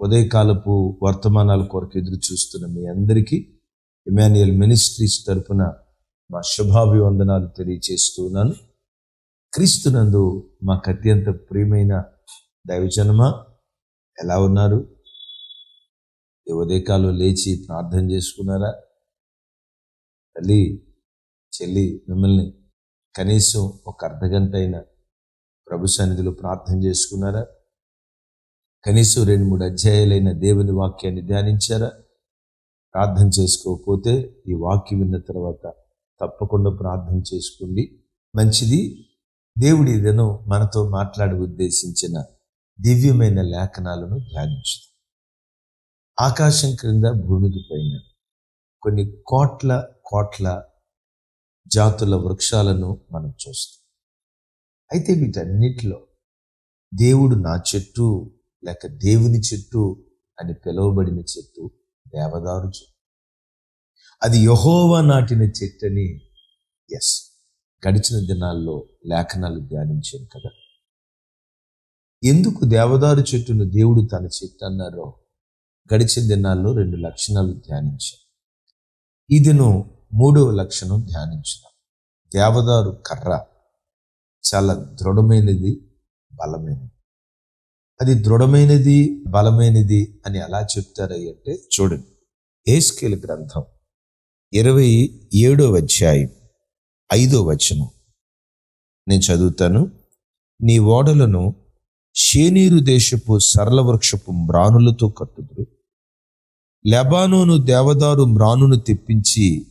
ఉదయకాలపు వర్తమానాల కొరకు ఎదురు చూస్తున్న మీ అందరికీ ఇమాన్యుయల్ మినిస్ట్రీస్ తరపున మా శుభాభివందనాలు తెలియచేస్తున్నాను క్రీస్తునందు మాకు అత్యంత ప్రియమైన దైవజనమ? ఎలా ఉన్నారు? ఏ ఉదయకాలం లేచి ప్రార్థన చేసుకున్నారా? తల్లి చెల్లి మిమ్మల్ని కనీసం ఒక అర్ధగంట అయినా ప్రభు సన్నిధిలో ప్రార్థన చేసుకున్నారా? కనీసం రెండు మూడు అధ్యాయాలైన దేవుని వాక్యాన్ని ధ్యానించారా? ప్రార్థన చేసుకోకపోతే ఈ వాక్యం విన్న తర్వాత తప్పకుండా ప్రార్థన చేసుకోండి. మంచిది దేవుడి ఇదను మనతో మాట్లాడి ఉద్దేశించిన దివ్యమైన లేఖనాలను ధ్యానించుదాం. ఆకాశం క్రింద భూమికి పైన కొన్ని కోట్ల కోట్ల జాతుల వృక్షాలను మనం చూస్తాం. అయితే వీటన్నిటిలో దేవుడు నా చెట్టు లేక దేవుని చెట్టు అని పిలువబడిన చెట్టు దేవదారు చెట్టు. అది యహోవా నాటిన చెట్టు అని ఎస్ గడిచిన దినాల్లో లేఖనాలు ధ్యానించాను కదా. ఎందుకు దేవదారు చెట్టును దేవుడు తన చెట్టు అన్నారో గడిచిన దినాల్లో రెండు లక్షణాలు ధ్యానించాను. ఇదిను మూడవ లక్షణం ధ్యానించిన దేవదారు కర్ర చాలా దృఢమైనది బలమైనది. అది దృఢమైనది బలమైనది అని ఎలా చెప్తారంటే చూడండి. ఏస్కేల్ గ్రంథం ఇరవై ఏడో అధ్యాయం ఐదో వచనం. నేను చదువుతాను. నీ ఓడలను షేనీరు దేశపు సరళ వృక్షపు మ్రానులతో కట్టుదురు. లెబానోను దేవదారు మ్రానును తెప్పించి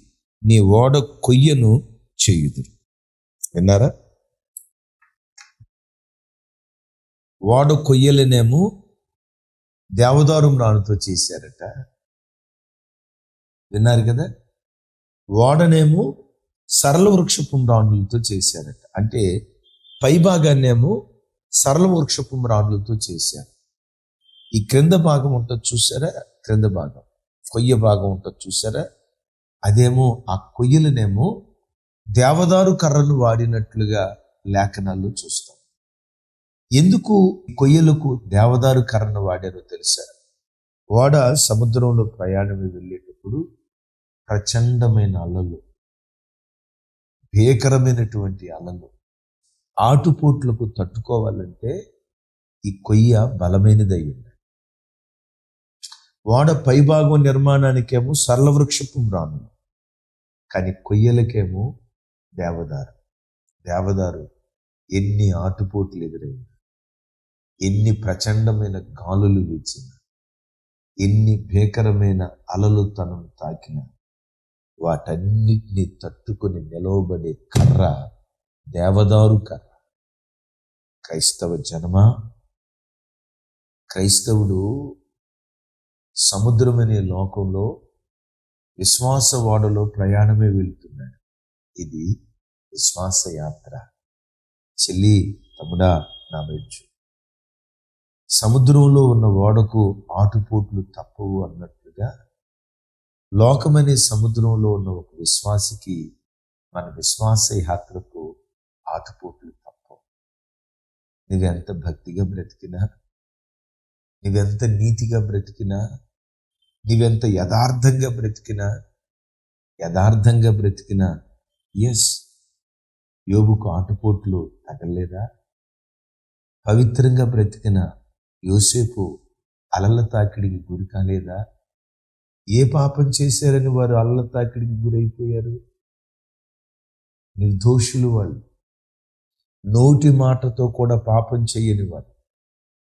నీ ఓడ కొయ్యను చేయుదురు. విన్నారా? ఓడ కొయ్యలనేమో దేవదారు మ్రానుతో చేశారట. విన్నారు కదా? ఓడనేమో సరళ వృక్షపు రాణులతో చేశారట. అంటే పైభాగాన్నేమో సరళ వృక్షపు రాణులతో చేశారు. ఈ క్రింద భాగం ఉంటుంది చూసారా క్రింద భాగం. కొయ్య భాగం ఉంటుంది చూసారా అదేమో ఆ కొయ్యలనేమో దేవదారు కర్రలు వాడినట్లుగా లేఖనాల్లో చూస్తాం. ఎందుకు కొయ్యలకు దేవదారు కర్రను వాడారో తెలుసా? ఓడ సముద్రంలో ప్రయాణం వెళ్ళేటప్పుడు ప్రచండమైన అలలు భీకరమైనటువంటి అలలు ఆటుపోట్లకు తట్టుకోవాలంటే ఈ కొయ్య బలమైనదై ఉంది ఓడ పైభాగం నిర్మాణానికేమో సరళవృక్షపు రాను కానీ కొయ్యలకేమో దేవదారు. దేవదారు ఎన్ని ఆటుపోట్లు ఎదురైంది. ఎన్ని ప్రచండమైన గాలులు వీచిన ఎన్ని భీకరమైన అలలు తనను తాకిన వాటన్నిటిని తట్టుకొని నిలవబడే కర్ర దేవదారు కర్ర. క్రైస్తవ జనమా? క్రైస్తవుడు సముద్రమనే లోకంలో విశ్వాస వాడలో ప్రయాణమే వెళ్తున్నాడు. ఇది విశ్వాస యాత్ర చెల్లి తమ్ముడా నా మెచ్చు. సముద్రంలో ఉన్న ఓడకు ఆటుపోట్లు తప్పవు అన్నట్లుగా లోకమనే సముద్రంలో ఉన్న ఒక విశ్వాసికి మన విశ్వాస యాత్రకు ఆటుపోట్లు తప్పవు. నువ్వెంత భక్తిగా బ్రతికినా నువ్వెంత నీతిగా బ్రతికినా నువ్వెంత యథార్థంగా బ్రతికినా యథార్థంగా బ్రతికినా ఎస్ యోగుకు ఆటుపోట్లు తగలేదా? పవిత్రంగా బ్రతికిన యోసేపు అలల తాకిడికి గురి కాలేదా? ఏ పాపం చేశారని వారు అలల తాకిడికి గురైపోయారు? నిర్దోషులు వాళ్ళు. నోటి మాటతో కూడా పాపం చేయని వారు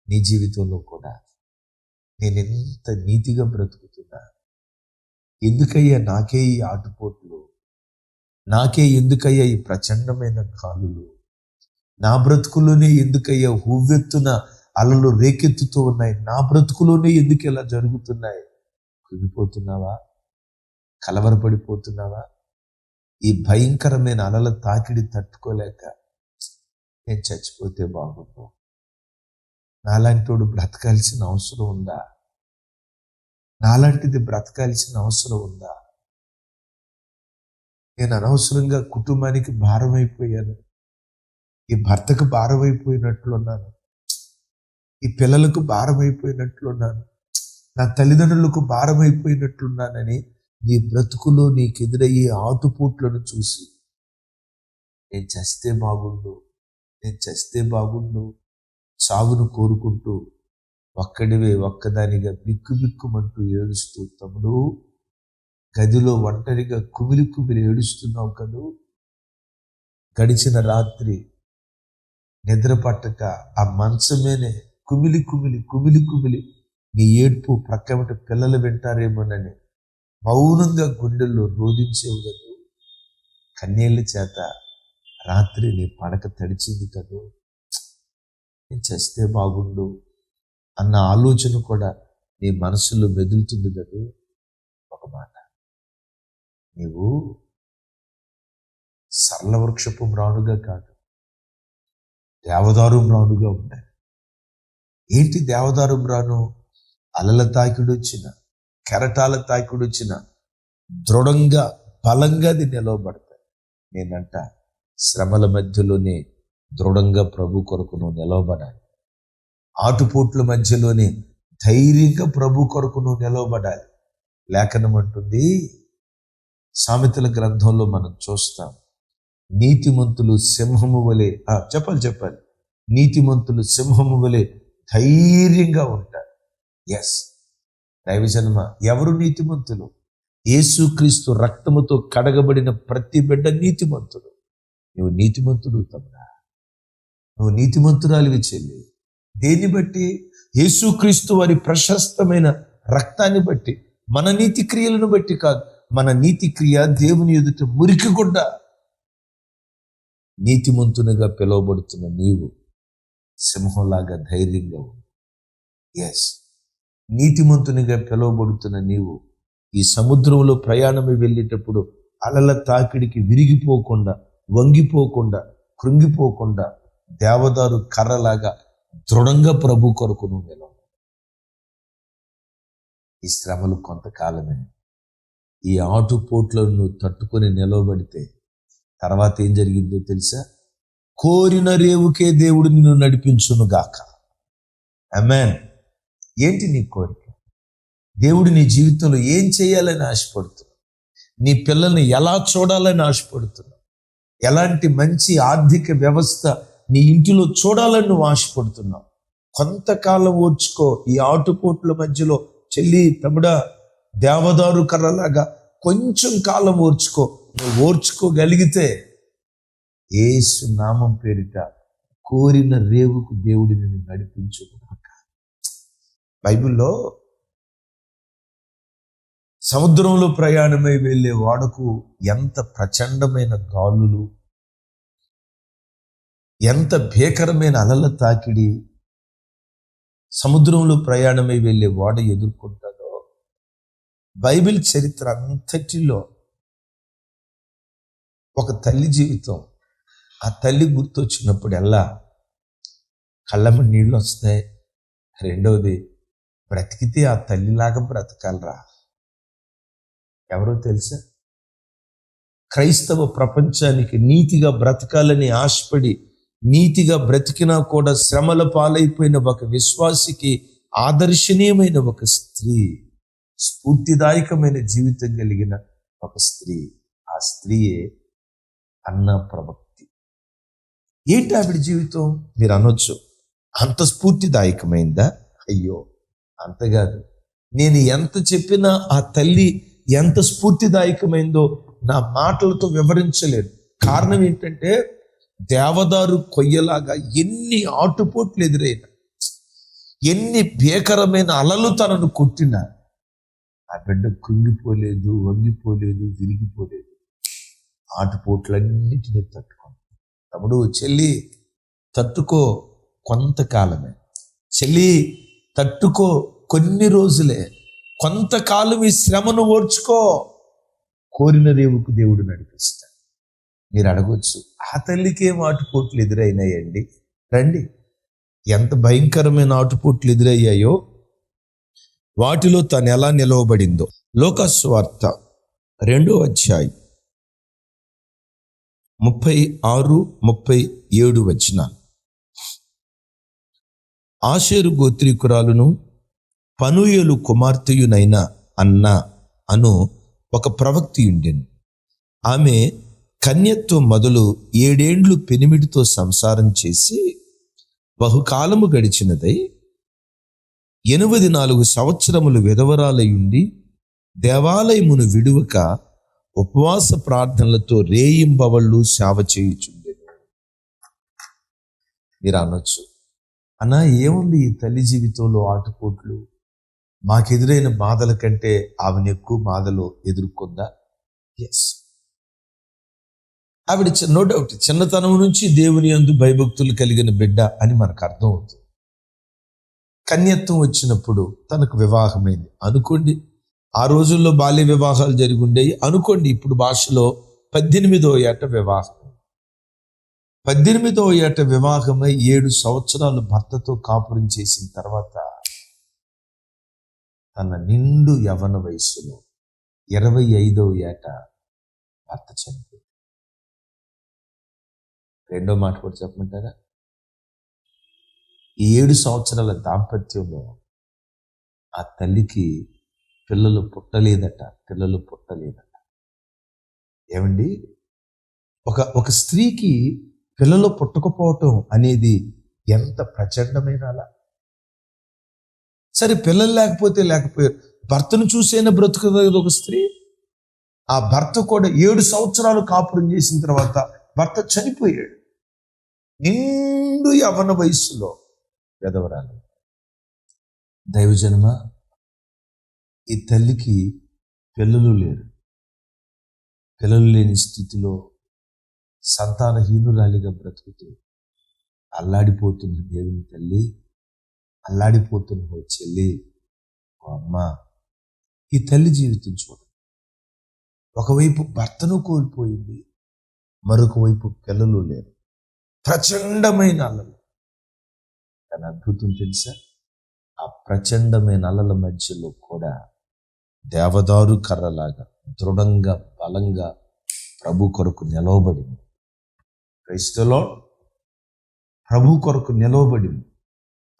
నీ జీవితంలో కూడా. నేను ఎంత నీతిగా బ్రతుకుతున్నా. ఎందుకయ్యా నాకే ఈ ఆటుపోట్లు? నాకే ఎందుకయ్యా ఈ ప్రచండమైన కాలులు? నా బ్రతుకులోనే ఎందుకయ్యా హువ్వెత్తున అలలు రేకెత్తుతూ ఉన్నాయి. నా బ్రతుకులోనే ఎందుకు ఇలా జరుగుతున్నాయి? కృంగిపోతున్నావా? కలవరపడిపోతున్నావా? ఈ భయంకరమైన అలల తాకిడి తట్టుకోలేక నేను చచ్చిపోతే బాగుండు. నాలాంటివాడు బ్రతకాల్సిన అవసరం ఉందా? నాలాంటిది బ్రతకాల్సిన అవసరం ఉందా? నేను అనవసరంగా కుటుంబానికి భారమైపోయాను. ఈ భర్తకు భారమైపోయినట్లున్నాను. ఈ పిల్లలకు భారమైపోయినట్లున్నాను. నా తల్లిదండ్రులకు భారమైపోయినట్లున్నానని నీ బ్రతుకులో నీకు ఎదురయ్యే ఆతుపూట్లను చూసి నేను చస్తే బాగుండు నేను చస్తే బాగుండు సాగును కోరుకుంటూ ఒక్కడివే ఒక్కదానిగా బిక్కు బిక్కుమంటూ ఏడుస్తూ తమ్ముడు గదిలో ఒంటరిగా కుమిలి కుమిలి ఏడుస్తున్నావు కదూ. గడిచిన రాత్రి నిద్ర పట్టక ఆ మంచమేనే కుమిలి కుమిలి కుమిలి కుమిలి. నీ ఏడ్పు ప్రక్కమట పిల్లలు వింటారేమోనని మౌనంగా గుండెల్లో రోధించేవు కదూ. కన్నీళ్ళ చేత రాత్రి నీ పడక తడిచింది కదూ. నేను చేస్తే బాగుండు అన్న ఆలోచన కూడా నీ మనసులో మెదులుతుంది కదూ. ఒక మాట. నీవు సరళ వృక్షపు మ్రానుగా కాదు దేవదారు మ్రానుగా ఉండాలి. ఏంటి దేవదారు మ్రాను అలల తాకిడి వచ్చిన కెరటాల తాకిడి వచ్చిన దృఢంగా బలంగా అది నిలవబడతాయి. నేనంట శ్రమల మధ్యలోనే దృఢంగా ప్రభు కొరకు నువ్వు నిలవబడాలి. ఆటుపోట్ల మధ్యలోనే ధైర్యంగా ప్రభు కొరకు నువ్వు నిలవబడాలి. లేఖనం అంటుంది సామెతల గ్రంథంలో మనం చూస్తాం నీతిమంతులు సింహము వలె చెప్పాలి చెప్పాలి. నీతిమంతులు సింహము వలె ధైర్యంగా ఉంటారు ఎస్ దైవజన్మ? ఎవరు నీతిమంతులు? యేసుక్రీస్తు రక్తముతో కడగబడిన ప్రతి బిడ్డ నీతిమంతుడు. నువ్వు నీతిమంతుడు తమ్ముడా. నువ్వు నీతిమంతురాలివి చెల్లి. దేన్ని బట్టి? యేసుక్రీస్తు వారి ప్రశస్తమైన రక్తాన్ని బట్టి మన నీతి క్రియలను బట్టి కాదు మన నీతి క్రియ దేవుని ఎదుట మురికి గుడ్డ నీతిమంతునిగా పిలువబడుతున్న నీవు. సింహంలాగా ధైర్యంగా ఉంది ఎస్ నీతిమంతునిగా పిలువబడుతున్న నీవు ఈ సముద్రంలో ప్రయాణమై వెళ్ళేటప్పుడు అలల తాకిడికి విరిగిపోకుండా వంగిపోకుండా కృంగిపోకుండా దేవదారు కర్రలాగా దృఢంగా ప్రభు కొరకు నువ్వు నిలవ ఈ శ్రమలు కొంతకాలమే. ఈ ఆటుపోట్లను నువ్వు తట్టుకొని నిలవబడితే తర్వాత ఏం జరిగిందో తెలుసా? కోరిన రేవుకే దేవుడు నిన్ను నడిపించును గాక అమెన్ ఏంటి నీ కోరిక? దేవుడు నీ జీవితంలో ఏం చేయాలని ఆశపడుతున్నావు నీ పిల్లల్ని ఎలా చూడాలని ఆశపడుతున్నావు ఎలాంటి మంచి ఆర్థిక వ్యవస్థ నీ ఇంటిలో చూడాలని నువ్వు ఆశపడుతున్నావు? కొంతకాలం ఓర్చుకో ఈ ఆటుపోట్ల మధ్యలో చెల్లి తమ్ముడా దేవదారు కర్రలాగా కొంచెం కాలం ఓర్చుకో. నువ్వు ఓర్చుకోగలిగితే ఏసు నామం పేరిట కోరిన రేవుకు దేవుడి నిన్ను నడిపించుకున్నాక. బైబిల్లో సముద్రంలో ప్రయాణమై వెళ్ళే వాడకు ఎంత ప్రచండమైన గాలులు ఎంత భీకరమైన అలల తాకిడి సముద్రంలో ప్రయాణమై వెళ్ళే వాడ ఎదుర్కొంటాడో బైబిల్ చరిత్ర అంతటిలో ఒక తల్లి జీవితం ఆ తల్లి గుర్తొచ్చినప్పుడల్లా కళ్ళమ్మ నీళ్ళు వస్తాయి రెండవది బ్రతికితే ఆ తల్లిలాగా బ్రతకాలరా. ఎవరో తెలుసా? క్రైస్తవ ప్రపంచానికి నీతిగా బ్రతకాలని ఆశపడి నీతిగా బ్రతికినా కూడా శ్రమల పాలైపోయిన ఒక విశ్వాసికి ఆదర్శనీయమైన ఒక స్త్రీ స్ఫూర్తిదాయకమైన జీవితం కలిగిన ఒక స్త్రీ. ఆ స్త్రీయే అన్న ప్రభక్త ఏంటి ఆవిడ జీవితం? మీరు అనొచ్చు. అంత స్ఫూర్తిదాయకమైందా? అయ్యో అంతకాదు నేను ఎంత చెప్పినా ఆ తల్లి ఎంత స్ఫూర్తిదాయకమైందో నా మాటలతో వివరించలేదు. కారణం ఏంటంటే దేవదారు కొయ్యలాగా ఎన్ని ఆటుపోట్లు ఎదురైన ఎన్ని భీకరమైన అలలు తనను కొట్టినా ఆ బిడ్డ కుంగిపోలేదు వంగిపోలేదు విరిగిపోలేదు. ఆటుపోట్లన్నిటినీ తట్టు. తమ్ముడు చెల్లి తట్టుకో కొంతకాలమే. చెల్లి తట్టుకో కొన్ని రోజులే. కొంతకాలం ఈ శ్రమను ఓర్చుకో. కోరిన రేవుకు దేవుడు నడిపిస్తాడు. మీరు అడగొచ్చు ఆ తల్లికే ఆటుపోట్లు ఎదురైనాయండి. రండి. ఎంత భయంకరమైన ఆటుపోట్లు ఎదురయ్యాయో. వాటిలో తను ఎలా నిలవబడిందో. లోకస్వార్త రెండో అధ్యాయం. ముప్పై ఆరు ముప్పై ఏడు వచ్చిన. ఆషేరు గోత్రీకురాలును పనుయలు కుమార్తెయునైన అన్న అను ఒక ప్రవక్తి ఉండెను. ఆమె కన్యత్వం మొదలు ఏడేండ్లు పెనిమిడితో సంసారం చేసి బహుకాలము గడిచినదై ఎనిమిది నాలుగు సంవత్సరములు విధవరాలయుండి దేవాలయమును విడువక ఉపవాస ప్రార్థనలతో రేయింబవళ్ళు సేవ చేయుచుండే మీరు అనొచ్చు అన్నా ఏముంది ఈ తల్లి జీవితంలో ఆటుపోట్లు? మాకెదురైన బాధల కంటే ఆమెను ఎక్కువ బాధలు ఎదుర్కొందా? ఎస్ ఆవిడ నో డౌట్ చిన్నతనం నుంచి దేవుని యందు భయభక్తులు కలిగిన బిడ్డ అని మనకు అర్థం అవుతుంది కన్యత్వం వచ్చినప్పుడు తనకు వివాహమైంది. అనుకోండి ఆ రోజుల్లో బాల్య వివాహాలు జరిగి ఉండేవి అనుకోండి ఇప్పుడు భాషలో పద్దెనిమిదో ఏట వివాహం. పద్దెనిమిదో ఏట వివాహమై ఏడు సంవత్సరాలు భర్తతో కాపురం చేసిన తర్వాత తన నిండు యవన వయస్సులో ఇరవై ఐదో ఏట భర్త చనిపోయింది. రెండో మాట కూడా చెప్పమంటారా? ఈ ఏడు సంవత్సరాల దాంపత్యంలో ఆ తల్లికి పిల్లలు పుట్టలేదట పిల్లలు పుట్టలేదట. ఏమండి? ఒక ఒక స్త్రీకి పిల్లలు పుట్టకపోవటం అనేది ఎంత ప్రచండమైన అలా. సరే పిల్లలు లేకపోతే లేకపోయారు భర్తను చూసైనా బ్రతుకుతుంది ఒక స్త్రీ. ఆ భర్త కూడా ఏడు సంవత్సరాలు కాపురం చేసిన తర్వాత భర్త చనిపోయాడు. నిండు యవన వయస్సులో. పెదవరాలు దైవజన్మ? ఈ తల్లికి పిల్లలు లేరు. పిల్లలు లేని స్థితిలో సంతానహీనురాలిగా బ్రతుకుతూ అల్లాడిపోతున్న దేవుని తల్లి అల్లాడిపోతున్న ఓ చెల్లి ఓ అమ్మ ఈ తల్లి జీవితం చూడండి. ఒకవైపు భర్తను కోల్పోయింది మరొక వైపు పిల్లలు లేరు. ప్రచండమైన అల్లలు కానీ అద్భుతం తెలుసా? ఆ ప్రచండమైన అలల మధ్యలో కూడా దేవదారు కర్రలాగా దృఢంగా బలంగా ప్రభు కొరకు నిలవబడింది. క్రైస్తలో ప్రభు కొరకు నిలవబడింది.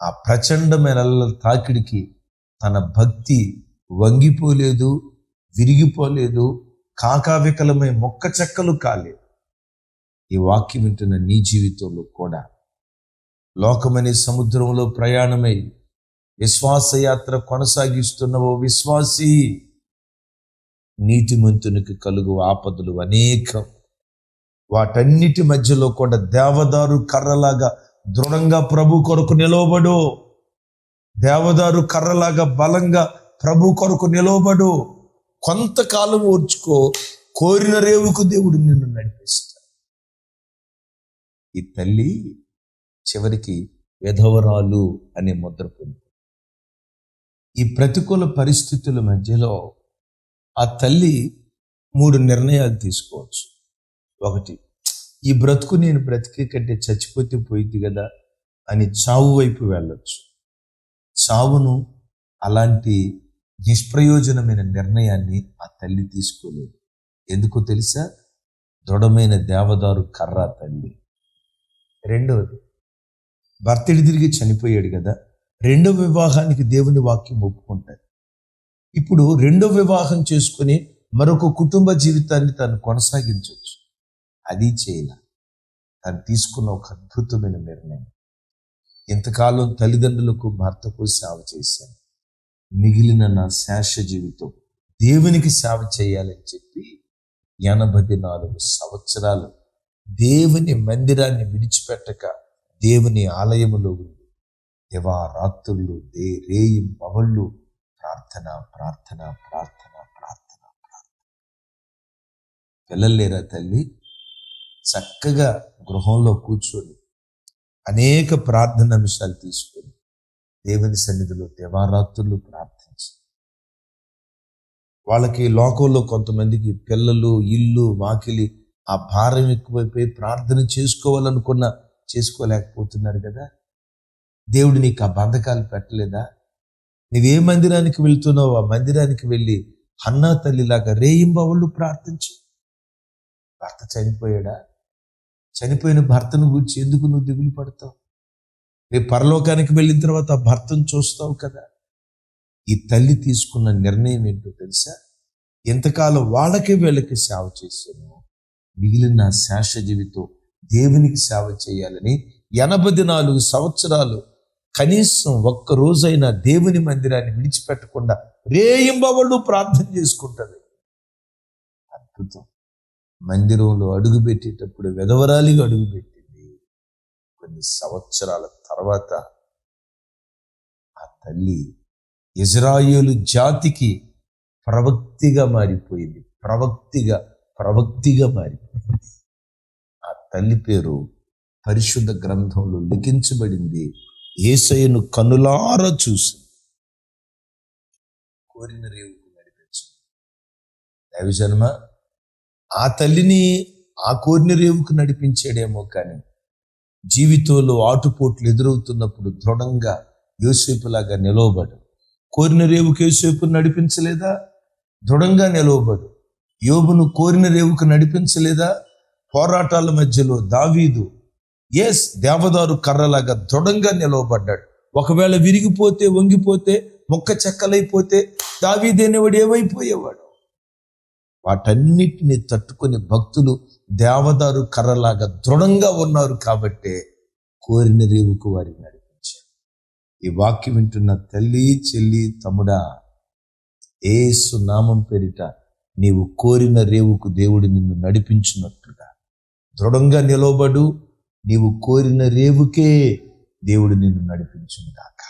ఆ ప్రచండమైన తాకిడికి తన భక్తి వంగిపోలేదు విరిగిపోలేదు కాకావికలమై మొక్క చెక్కలు కాలేదు. ఈ వాక్యం వింటున్న నీ జీవితంలో కూడా లోకమనే సముద్రంలో ప్రయాణమై విశ్వాసయాత్ర కొనసాగిస్తున్న ఓ విశ్వాసి నీతిమంతునికి కలుగు ఆపదలు అనేకం. వాటన్నిటి మధ్యలో కూడా దేవదారు కర్రలాగా దృఢంగా ప్రభు కొరకు నిలవబడు. దేవదారు కర్రలాగా బలంగా ప్రభు కొరకు నిలవబడు. కొంతకాలం ఓర్చుకో కోరిన రేవుకు దేవుడు నిన్ను నడిపిస్తాడు. ఈ తల్లి చివరికి విధవరాలు అనే ముద్ర పొంది ఈ ప్రతికూల పరిస్థితుల మధ్యలో ఆ తల్లి మూడు నిర్ణయాలు తీసుకోవచ్చు. ఒకటి ఈ బ్రతుకు నేను బ్రతికే కంటే చచ్చిపోతే పోయింది కదా అని చావు వైపు వెళ్ళొచ్చు. చావును అలాంటి నిష్ప్రయోజనమైన నిర్ణయాన్ని ఆ తల్లి తీసుకోలేదు. ఎందుకో తెలుసా? దృఢమైన దేవదారు కర్ర తల్లి. రెండవది భర్తడి తిరిగి చనిపోయాడు కదా. రెండో వివాహానికి దేవుని వాక్యం ఒప్పుకుంటాడు ఇప్పుడు రెండో వివాహం చేసుకుని మరొక కుటుంబ జీవితాన్ని తను కొనసాగించవచ్చు అది చేయాల. తను తీసుకున్న ఒక అద్భుతమైన నిర్ణయం. ఇంతకాలం తల్లిదండ్రులకు భర్తకు సేవ చేశాను. మిగిలిన నా శేష జీవితం దేవునికి సేవ చేయాలని చెప్పి ఎనభై నాలుగు సంవత్సరాలు దేవుని మందిరాన్ని విడిచిపెట్టక దేవుని ఆలయములో ఉంది దివారాత్రులు దే రేయి పవళ్ళు ప్రార్థన ప్రార్థన ప్రార్థన ప్రార్థన ప్రార్థన. పిల్లలు లేరా తల్లి? చక్కగా గృహంలో కూర్చొని అనేక ప్రార్థన అంశాలు తీసుకొని దేవుని సన్నిధిలో దివారాత్రులు ప్రార్థించి. వాళ్ళకి లోకంలో కొంతమందికి పిల్లలు ఇల్లు వాకిలి ఆ భారం ఎక్కువైపోయి ప్రార్థన చేసుకోవాలనుకున్న చేసుకోలేకపోతున్నారు కదా? దేవుడు నీకు ఆ బంధకాలు పెట్టలేదా? నువ్వే మందిరానికి వెళ్తున్నావు ఆ మందిరానికి వెళ్ళి అన్నా తల్లిలాగా రేయింబవళ్ళు ప్రార్థించు. భర్త చనిపోయాడా? చనిపోయిన భర్తను గురించి ఎందుకు నువ్వు దిగులు పడతావు? రేపు పరలోకానికి వెళ్ళిన తర్వాత ఆ భర్తను చూస్తావు కదా. ఈ తల్లి తీసుకున్న నిర్ణయం ఏంటో తెలుసా? ఎంతకాలం వాళ్ళకి వీళ్ళకి సేవ చేశాను. మిగిలిన శేష జీవితం దేవునికి సేవ చేయాలని ఎనభై నాలుగు సంవత్సరాలు కనీసం ఒక్క రోజైనా దేవుని మందిరాన్ని విడిచిపెట్టకుండా రేయింబవళ్ళు ప్రార్థన చేసుకుంటుంది. అద్భుతం. మందిరంలో అడుగుపెట్టేటప్పుడు వెదవరాలిగా అడుగుపెట్టింది కొన్ని సంవత్సరాల తర్వాత ఆ తల్లి ఇజ్రాయేలు జాతికి ప్రవక్తిగా మారిపోయింది. ప్రవక్తిగా ప్రవక్తిగా మారిపోయింది. ఆ తల్లి పేరు పరిశుద్ధ గ్రంథంలో లిఖించబడింది. ఏసయ్యను కనులారా చూసి కోరిన రేవుకు నడిపించు. దైవజన్మ ఆ తల్లిని ఆ కోరిన రేవుకు నడిపించాడేమో కానీ జీవితంలో ఆటుపోట్లు ఎదురవుతున్నప్పుడు దృఢంగా యోసేపులాగా నిలవబడు. కోరిన రేవుకు యోసేపు నడిపించలేదా? దృఢంగా నిలవబడు. యోబును కోరిన రేవుకు నడిపించలేదా? పోరాటాల మధ్యలో దావీదు ఎస్ దేవదారు కర్రలాగా దృఢంగా నిలవబడ్డాడు. ఒకవేళ విరిగిపోతే వంగిపోతే మొక్క చెక్కలైపోతే దావీదేనేవాడు ఏమైపోయేవాడు? వాటన్నిటిని తట్టుకుని భక్తులు దేవదారు కర్రలాగా దృఢంగా ఉన్నారు కాబట్టే కోరిన రేవుకు వారిని నడిపించారు. ఈ వాక్యం వింటున్న తల్లి చెల్లి తమ్ముడా ఏసు నామం పేరిట నీవు కోరిన రేవుకు దేవుడు నిన్ను నడిపించినట్టుగా దృఢంగా నిలవబడు నీవు కోరిన రేవుకే దేవుడు నిన్ను నడిపించుగాక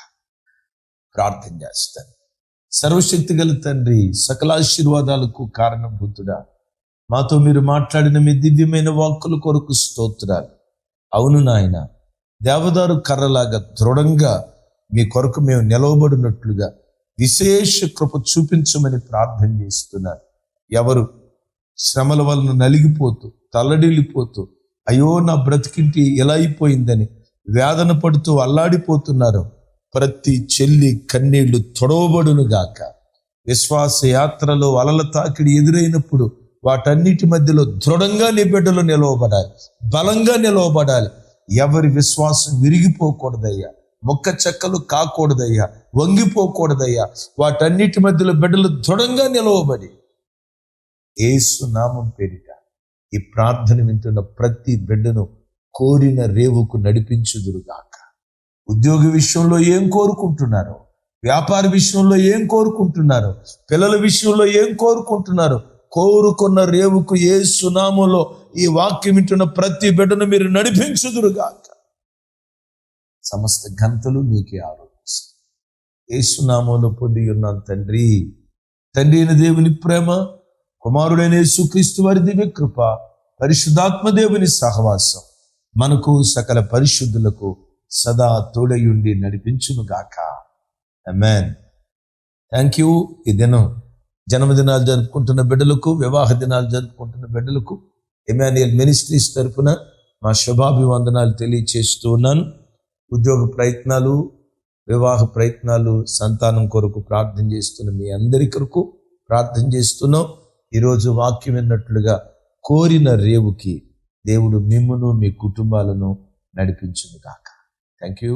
ప్రార్థన చేస్తాను. సర్వశక్తి గల తండ్రి సకలాశీర్వాదాలకు కారణభూతుడా. మాతో మీరు మాట్లాడిన మీ దివ్యమైన వాక్కుల కొరకు స్తోత్రాలు. అవును నాయన దేవదారు కర్రలాగా దృఢంగా మీ కొరకు మేము నిలవబడినట్లుగా విశేష కృప చూపించమని ప్రార్థన చేస్తున్నారు ఎవరు శ్రమల వలన నలిగిపోతూ తల్లడిల్లిపోతూ అయ్యో నా బ్రతికింటి ఎలా అయిపోయిందని వేదన పడుతూ అల్లాడిపోతున్నారు. ప్రతి చెల్లి కన్నీళ్ళు తొడవబడును గాక. విశ్వాస యాత్రలో అలల తాకిడి ఎదురైనప్పుడు వాటన్నిటి మధ్యలో దృఢంగా నీ బిడ్డలు నిలవబడాలి బలంగా నిలవబడాలి. ఎవరి విశ్వాసం విరిగిపోకూడదయ్యా మొక్క చెక్కలు కాకూడదయ్యా వంగిపోకూడదయ్యా. వాటన్నిటి మధ్యలో బిడ్డలు దృఢంగా నిలవబడి ఏసు నామం పేరిట ఈ ప్రార్థన వింటున్న ప్రతి బిడ్డను కోరిన రేవుకు నడిపించుదురుగాక. ఉద్యోగ విషయంలో ఏం కోరుకుంటున్నారో వ్యాపార విషయంలో ఏం కోరుకుంటున్నారో పిల్లల విషయంలో ఏం కోరుకుంటున్నారో కోరుకున్న రేవుకు ఏ సునామలో ఈ వాక్యం వింటున్న ప్రతి బిడ్డను మీరు నడిపించుదురుగాక. సమస్త గంతలు నీకే ఆరోపిస్తాయి ఏ సునామంలో పొంది ఉన్నాను తండ్రి. తండ్రి అయిన దేవుని ప్రేమ కుమారుడైన యేసుక్రీస్తు వారి దివ్య కృప పరిశుద్ధాత్మ దేవుని సహవాసం మనకు సకల పరిశుద్ధులకు సదా తోడయుండి నడిపించును గాక అమెన్ థ్యాంక్ యూ ఈ దినం జన్మదినాలు జరుపుకుంటున్న బిడ్డలకు వివాహ దినాలు జరుపుకుంటున్న బిడ్డలకు ఎమాన్యుయల్ మినిస్ట్రీస్ తరపున మా శుభాభివందనాలు తెలియచేస్తూ ఉన్నాను. ఉద్యోగ ప్రయత్నాలు వివాహ ప్రయత్నాలు సంతానం కొరకు ప్రార్థన చేస్తున్న మీ అందరి కొరకు ప్రార్థన చేస్తున్నాం. ఈరోజు వాక్యం విన్నట్లుగా కోరిన రేవుకి దేవుడు మిమ్మును మీ కుటుంబాలను నడిపించును కాక థ్యాంక్ యూ